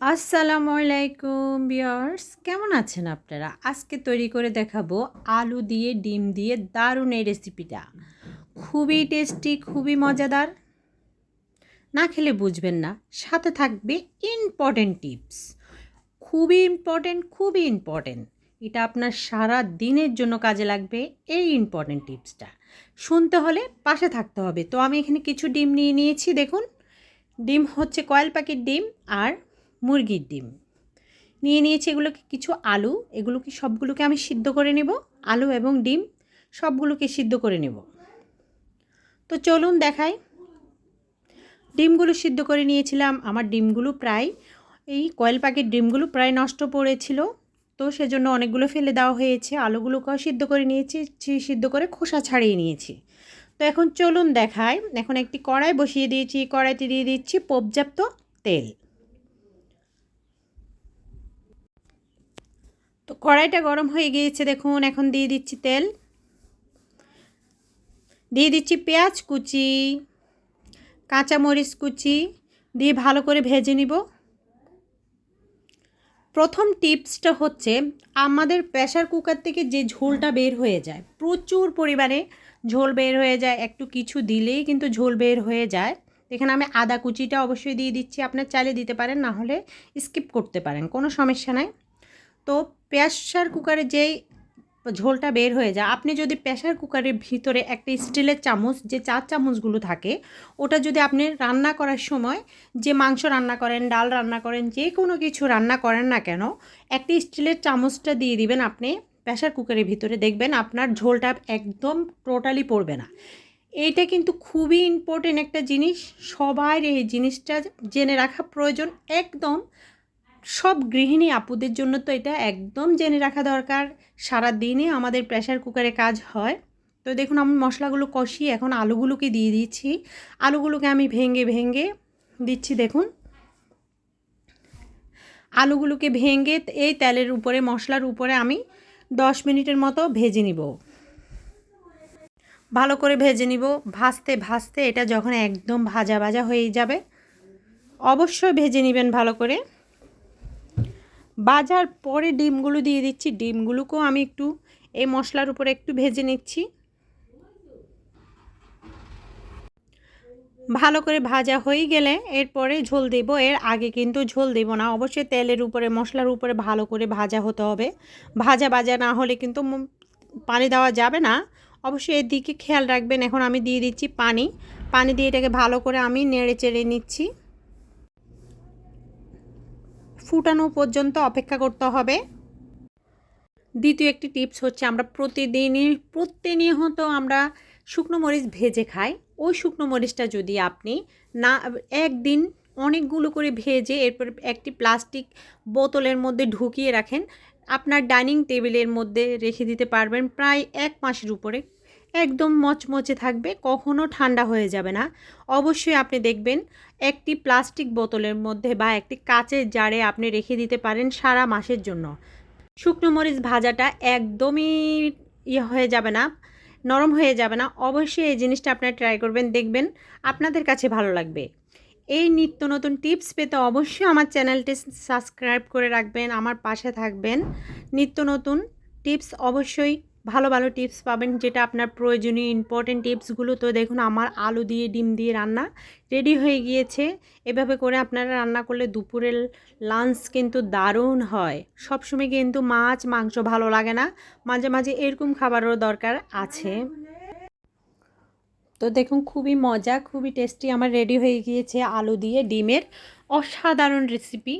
আসসালামু আলাইকুম বিয়ার্স কেমন আছেন আপনারা? আজকে তৈরি করে দেখাবো আলু দিয়ে, ডিম দিয়ে দারুণ এই রেসিপিটা খুবই টেস্টি খুবই মজাদার। না খেলে বুঝবেন না, সাথে থাকবে ইম্পর্টেন্ট টিপস খুবই ইম্পর্টেন্ট খুবই ইম্পর্টেন্ট এটা আপনার সারা দিনের জন্য কাজে লাগবে এই ইম্পর্টেন্ট টিপসটা শুনতে হলে পাশে থাকতে হবে। তো আমি এখানে কিছু ডিম নিয়ে নিয়েছি, দেখুন। ডিম হচ্ছে কয়েল পাখির ডিম আর মুরগির ডিম। নিয়ে নিয়েছি এগুলোকে কিছু আলু। এগুলোকে সবগুলোকে আমি সিদ্ধ করে নেব? আলু এবং ডিম সবগুলোকে সিদ্ধ করে নেব। তো চলুন দেখাই। ডিমগুলো সিদ্ধ করে নিয়েছিলাম। আমার ডিমগুলো প্রায় এই কয়েল পাখির ডিমগুলো প্রায় নষ্ট পড়েছিল। তো সেজন্য অনেকগুলো ফেলে দেওয়া হয়েছে। আলুগুলোকেও সিদ্ধ করে নিয়েছি সিদ্ধ করে খোসা ছাড়িয়ে নিয়েছি। তো এখন চলুন দেখাই। এখন একটি কড়াই বসিয়ে দিয়েছি। কড়াইতে দিয়ে দিচ্ছি পর্যাপ্ত তেল। কড়াইটা গরম হয়ে গিয়েছে, দেখুন, এখন দিয়ে দিচ্ছি তেল। দিয়ে দিচ্ছি পেঁয়াজ কুচি, কাঁচামরিচ কুচি, দিয়ে ভালো করে ভেজে নিব। প্রথম টিপসটা হচ্ছে, আমাদের প্রেশার কুকার থেকে যে ঝোলটা বের হয়ে যায়, প্রচুর পরিমাণে ঝোল বের হয়ে যায়, একটু কিছু দিলেই কিন্তু ঝোল বের হয়ে যায়। এখানে আমি আদা কুচিটা অবশ্যই দিয়ে দিচ্ছি, আপনার চাইলে দিতে পারেন, না হলে স্কিপ করতে পারেন, কোনো সমস্যা নাই। তো প্রেশার কুকারে যেই ঝোলটা বের হয়ে যায়, আপনি যদি প্রেশার কুকারের ভিতরে একটা স্টিলের চামচ, যে চার চামচগুলো থাকে, ওটা যদি আপনি রান্না করার সময়, যে মাংস রান্না করেন, ডাল রান্না করেন, যে কোনো কিছু রান্না করেন না কেন, একটি স্টিলের চামচটা দিয়ে দিবেন আপনি প্রেশার কুকারের ভিতরে, দেখবেন আপনার ঝোলটা একদম টোটালি পড়বে না। এইটা কিন্তু খুবই ইম্পর্টেন্ট একটা জিনিস। সবার এই জিনিসটা জেনে রাখা প্রয়োজন। একদম সব গৃহিণী আপুদের জন্য তো এটা একদম জেনে রাখা দরকার। সারা দিনে আমাদের প্রেশার কুকারে কাজ হয়। তো দেখুন, আমি মশলাগুলো কষিয়ে এখন আলুগুলোকে দিয়ে দিচ্ছি। আলুগুলোকে আমি ভেঙে ভেঙে দিচ্ছি, দেখুন। আলুগুলোকে ভেঙে এই তেলের উপরে, মশলার উপরে আমি দশ মিনিটের মতো ভেজে নিব। ভালো করে ভেজে নিব। ভাজতে ভাজতে এটা যখন একদম ভাজা ভাজা হয়ে যাবে, অবশ্যই ভেজে নেবেন ভালো করে। বাজার পরে ডিমগুলো দিয়ে দিচ্ছি। ডিমগুলোকেও আমি একটু এই মশলার উপরে একটু ভেজে নিচ্ছি। ভালো করে ভাজা হয়ে গেলে এরপরে ঝোল দেব। এর আগে কিন্তু ঝোল দেব না। অবশ্যই তেলের উপরে, মশলার উপরে ভালো করে ভাজা হতে হবে। ভাজা ভাজা না হলে কিন্তু পানি দেওয়া যাবে না। অবশ্যই এর দিকে খেয়াল রাখবেন। এখন আমি দিয়ে দিচ্ছি পানি। পানি দিয়ে এটাকে ভালো করে আমি নেড়ে চেড়ে নিচ্ছি। ফুটানো পর্যন্ত অপেক্ষা করতে হবে। দ্বিতীয় একটি টিপস হচ্ছে আমরা প্রতিদিনই, প্রতিনিয়ত আমরা শুকনো মরিচ ভেজে খাই। ওই শুকনো মরিচটা যদি আপনি না, একদিন অনেকগুলো করে ভেজে এরপর একটি প্লাস্টিক বোতলের মধ্যে ঢুকিয়ে রাখেন, আপনার ডাইনিং টেবিলের মধ্যে রেখে দিতে পারবেন প্রায় এক মাসের উপরে। একদম মচমচে থাকবে, কখনো ঠান্ডা হয়ে যাবে না। অবশ্যই আপনি দেখবেন একটি প্লাস্টিক বোতলের মধ্যে বা একটি কাচের জারে আপনি রেখে দিতে পারেন সারা মাসের জন্য। শুকনো মরিচ ভাজাটা একদমই ইয়ে হয়ে যাবে না, নরম হয়ে যাবে না। অবশ্যই এই জিনিসটা আপনারা ট্রাই করবেন, দেখবেন আপনাদের কাছে ভালো লাগবে। এই নিত্য নতুন টিপস পেতে অবশ্যই আমার চ্যানেলটি সাবস্ক্রাইব করে রাখবেন, আমার পাশে থাকবেন। নিত্য নতুন টিপস অবশ্যই ভালো ভালো টিপস পাবেন, যেটা আপনার প্রয়োজনীয় ইম্পর্টেন্ট টিপসগুলো তো দেখুন, আমার আলু দিয়ে, ডিম দিয়ে রান্না রেডি হয়ে গিয়েছে। এভাবে করে আপনারা রান্না করলে দুপুরের লাঞ্চ কিন্তু দারুণ হয়। সবসময় কিন্তু মাছ, মাংস ভালো লাগে না। মাঝে মাঝে এরকম খাবারও দরকার আছে। তো দেখুন, খুবই মজা, খুবই টেস্টি আমার রেডি হয়ে গিয়েছে আলু দিয়ে, ডিমের। অসাধারণ রেসিপি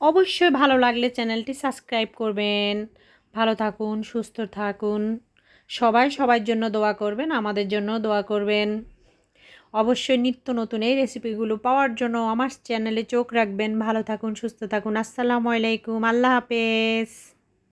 অবশ্যই ভালো লাগলে চ্যানেলটি সাবস্ক্রাইব করবেন। ভালো থাকুন, সুস্থ থাকুন। সবাই সবার জন্য দোয়া করবেন, আমাদের জন্য দোয়া করবেন। অবশ্যই নিত্য নতুন এই রেসিপিগুলো পাওয়ার জন্য আমার চ্যানেলে চোখ রাখবেন। ভালো থাকুন, সুস্থ থাকুন। আসসালামু আলাইকুম। আল্লাহ হাফেজ।